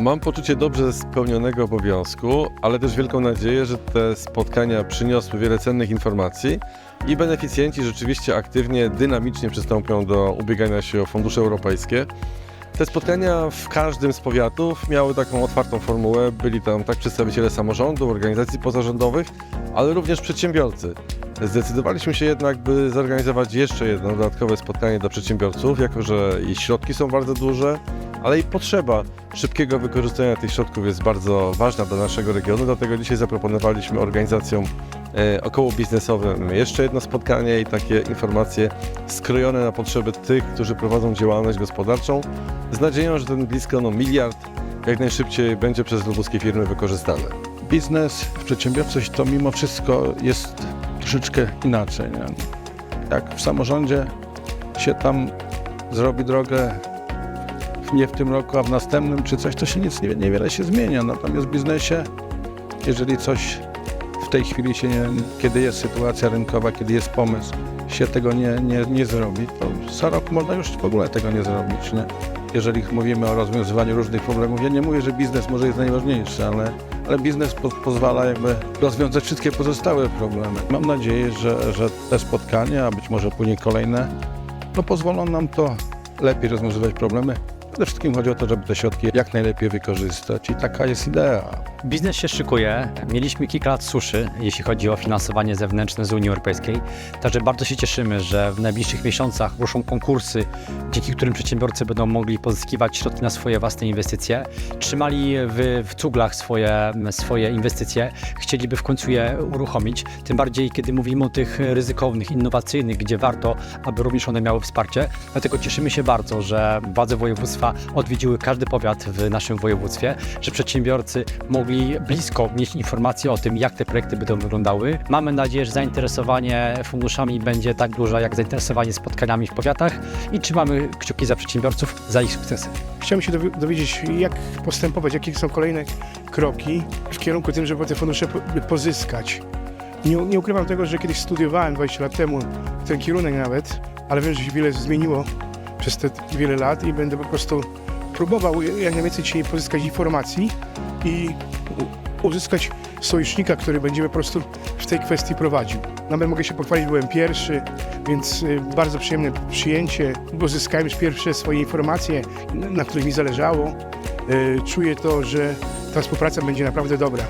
Mam poczucie dobrze spełnionego obowiązku, ale też wielką nadzieję, że te spotkania przyniosły wiele cennych informacji i beneficjenci rzeczywiście aktywnie, dynamicznie przystąpią do ubiegania się o fundusze europejskie. Te spotkania w każdym z powiatów miały taką otwartą formułę. Byli tam tak przedstawiciele samorządu, organizacji pozarządowych, ale również przedsiębiorcy. Zdecydowaliśmy się jednak, by zorganizować jeszcze jedno dodatkowe spotkanie dla przedsiębiorców, jako że i środki są bardzo duże, ale i potrzeba szybkiego wykorzystania tych środków jest bardzo ważna dla naszego regionu, dlatego dzisiaj zaproponowaliśmy organizacjom e, około biznesowym jeszcze jedno spotkanie i takie informacje skrojone na potrzeby tych, którzy prowadzą działalność gospodarczą, z nadzieją, że ten blisko no, miliard jak najszybciej będzie przez lubuskie firmy wykorzystany. biznes, przedsiębiorczość to mimo wszystko jest troszeczkę inaczej. Nie? Jak w samorządzie się tam zrobi drogę nie w tym roku, a w następnym czy coś, to się nic nie, niewiele się zmienia. Natomiast w biznesie, jeżeli coś w tej chwili się, nie, kiedy jest sytuacja rynkowa, kiedy jest pomysł, się tego nie, nie, nie zrobi, to za rok można już w ogóle tego nie zrobić. Nie? Jeżeli mówimy o rozwiązywaniu różnych problemów, ja nie mówię, że biznes może jest najważniejszy, ale, ale biznes po, pozwala jakby rozwiązać wszystkie pozostałe problemy. Mam nadzieję, że, że te spotkania, a być może później kolejne, no pozwolą nam to lepiej rozwiązywać problemy. Przede wszystkim chodzi o to, żeby te środki jak najlepiej wykorzystać i taka jest idea. Biznes się szykuje. Mieliśmy kilka lat suszy, jeśli chodzi o finansowanie zewnętrzne z Unii Europejskiej. Także bardzo się cieszymy, że w najbliższych miesiącach ruszą konkursy, dzięki którym przedsiębiorcy będą mogli pozyskiwać środki na swoje własne inwestycje. Trzymali w, w cuglach swoje, swoje inwestycje, chcieliby w końcu je uruchomić. Tym bardziej, kiedy mówimy o tych ryzykownych, innowacyjnych, gdzie warto, aby również one miały wsparcie. Dlatego cieszymy się bardzo, że władze województwa odwiedziły każdy powiat w naszym województwie, że przedsiębiorcy mogli blisko mieć informacje o tym, jak te projekty będą wyglądały. Mamy nadzieję, że zainteresowanie funduszami będzie tak duże, jak zainteresowanie spotkaniami w powiatach i trzymamy kciuki za przedsiębiorców, za ich sukcesy. Chciałbym się dowi- dowiedzieć, jak postępować, jakie są kolejne kroki w kierunku tym, żeby te fundusze po- pozyskać. Nie, nie ukrywam tego, że kiedyś studiowałem 20 lat temu ten kierunek nawet, ale wiem, że się wiele zmieniło przez te wiele lat i będę po prostu próbował jak najwięcej dzisiaj pozyskać informacji i uzyskać sojusznika, który będzie po prostu w tej kwestii prowadził. Nawet mogę się pochwalić, byłem pierwszy, więc y, bardzo przyjemne przyjęcie. Uzyskałem już pierwsze swoje informacje, na których mi zależało. Y, Czuję to, że ta współpraca będzie naprawdę dobra.